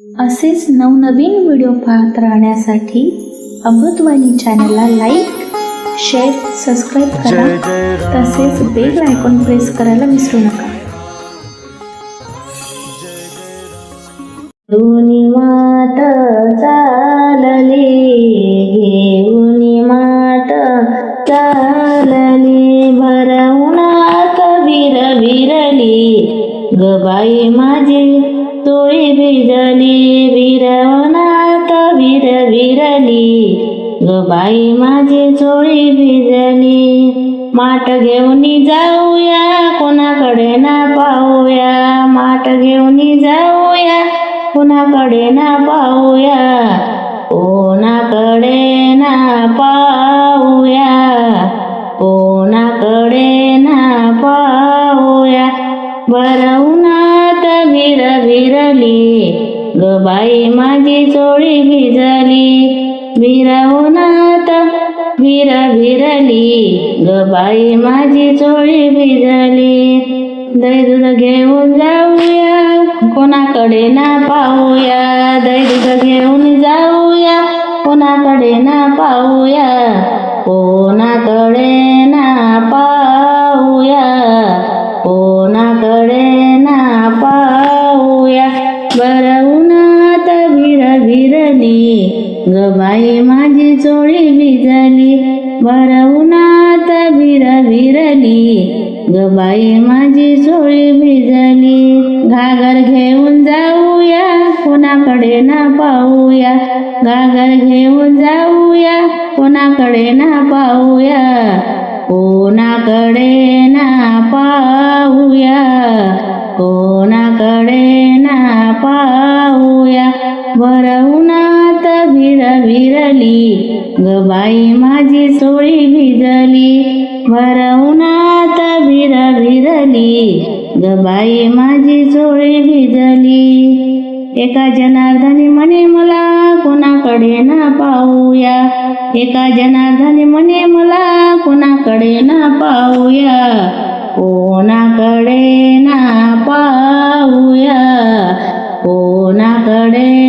असेच नवनवीन व्हिडिओ पाहत राहण्यासाठी अमृतवाणी चॅनलला लाईक शेअर सबस्क्राईब करा. तसेच बेल आयकॉन प्रेस करायला विसरू नका. दोन्ही मात चालली घेऊनी मात चालली. भरवणात विर विरली गबाई माझी तोळी भिजली विरवणात विर विरली गबाई माझी चोळी भिजली. माठ घेऊन जाऊया कोणाकडे ना पाहूया. माठ घेऊन जाऊया कोणाकडे ना पाहूया. कोणाकडे ना पाहूया. कोणाकडे ना पाहूया. भरवणात विरली गबाई माझी चोळी भिजली. विरवणात विरा विरली गबाई माझी चोळी भिजली. दही दूध घेऊन जाऊया कोणाकडे ना पाहूया. दही दूध घेऊन जाऊया कोणाकडे ना पाहूया. कोणाकडे ना पाहूया. कोणाकडे गबाई माझी चोळी भिजली भरवणात भिर विरली गबाई माझी चोळी भिजली घागर घेऊन जाऊया कोणाकडे ना पाहूया. घागर घेऊन जाऊया कोणाकडे ना पाहूया. कोणाकडे ना पाहूया. को विर विरली गबाई माझी सोळी भिजली भरवणात भिर भिरली गबाई माझी सोळी भिजली एका जनार्दनी म्हणे मला कोणाकडे ना पाहूया. एका जनार्दनी म्हणे मला कोणाकडे ना पाहूया. कोणाकडे ना पाहूया? कोणाकडे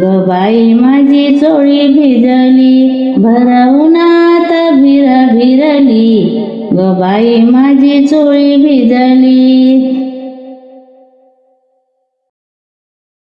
गबाई माझी चोळी भिजली भरवणात भिर भिरली गबाई माझी चोळी भिजली